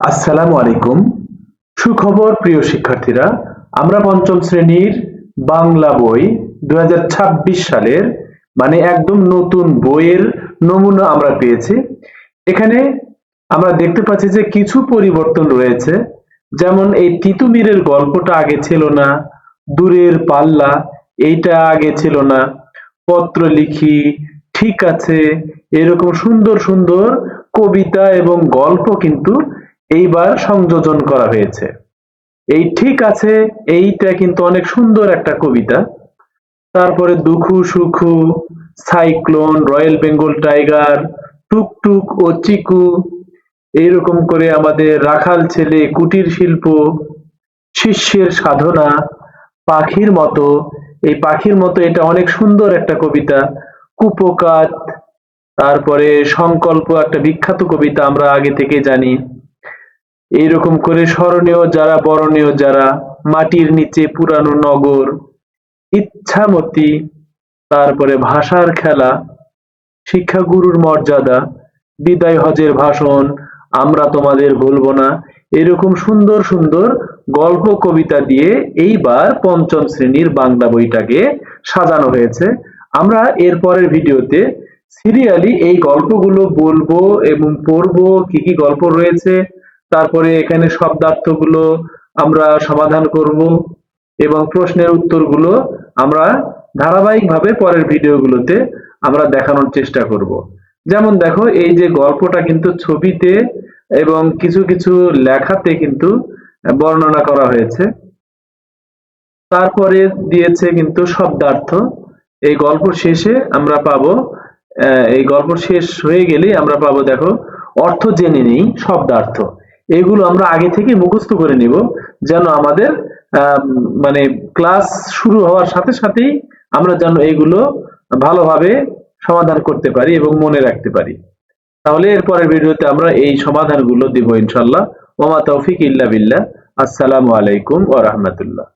আসসালামু আলাইকুম। সুখবর, প্রিয় শিক্ষার্থীরা, আমরা পঞ্চম শ্রেণির বাংলা বই দু হাজার ছাব্বিশ সালের মানে একদম নতুন বইয়ের নমুনা আমরা পেয়েছি। এখানে আমরা দেখতে পাচ্ছি যে কিছু পরিবর্তন রয়েছে। যেমন এই তিতুমিরের গল্পটা আগে ছিল না, দূরের পাল্লা, এইটা আগে ছিল না, পত্র লিখি, ঠিক আছে, এরকম সুন্দর সুন্দর কবিতা এবং গল্প কিন্তু এইবার সংযোজন করা হয়েছে। এই ঠিক আছে, এইটা কিন্তু অনেক সুন্দর একটা কবিতা। তারপরে Dukhu Sukhu, cyclone, royal Bengal tiger, Tuktuk ও চিকু, এইরকম করে আমাদের রাখাল ছেলে, কুটির শিল্প, শিষ্যের সাধনা, পাখির মতো। এই পাখির মতো এটা অনেক সুন্দর একটা কবিতা। কুপকাত, তারপরে সংকল্প, একটা বিখ্যাত কবিতা আমরা আগে থেকে জানি। এইরকম করে স্মরণীয় যারা, বরণীয় যারা, মাটির নিচে পুরানো নগর, ইচ্ছামতি, তারপরে ভাষার খেলা, শিক্ষাগুরুর মর্যাদা, বিদায় হজের ভাষণ, আমরা তোমাদের ভুলবো না, এরকম সুন্দর সুন্দর গল্প কবিতা দিয়ে এইবার পঞ্চম শ্রেণির বাংলা বইটাকে সাজানো হয়েছে। আমরা এর পরের ভিডিওতে সিরিয়ালি এই গল্পগুলো বলব এবং পড়ব, কি কি গল্প রয়েছে তারপরে এখানে শব্দার্থগুলো আমরা সমাধান করব এবং প্রশ্নের উত্তরগুলো আমরা ধারাবাহিকভাবে পরের ভিডিওগুলোতে আমরা দেখানোর চেষ্টা করব। যেমন দেখো, এই যে গল্পটা কিন্তু ছবিতে এবং কিছু কিছু লেখাতে কিন্তু বর্ণনা করা হয়েছে। তারপরে দিয়েছে কিন্তু শব্দার্থ এই গল্প শেষে আমরা পাবো এই গল্প শেষ হয়ে গেলে আমরা পাবো দেখো, অর্থ জেনে নেই শব্দার্থ এগুলো আমরা আগে থেকে মুখস্থ করে নিব, যেন আমাদের মানে ক্লাস শুরু হওয়ার সাথে সাথেই আমরা যেন এগুলো ভালোভাবে সমাধান করতে পারি এবং মনে রাখতে পারি। তাহলে এরপরের ভিডিওতে আমরা এই সমাধানগুলো দিব ইনশাল্লাহ ওমা তৌফিক ইল্লা বিল্লাহ। আসসালামু আলাইকুম ওয়া রাহমাতুল্লাহ।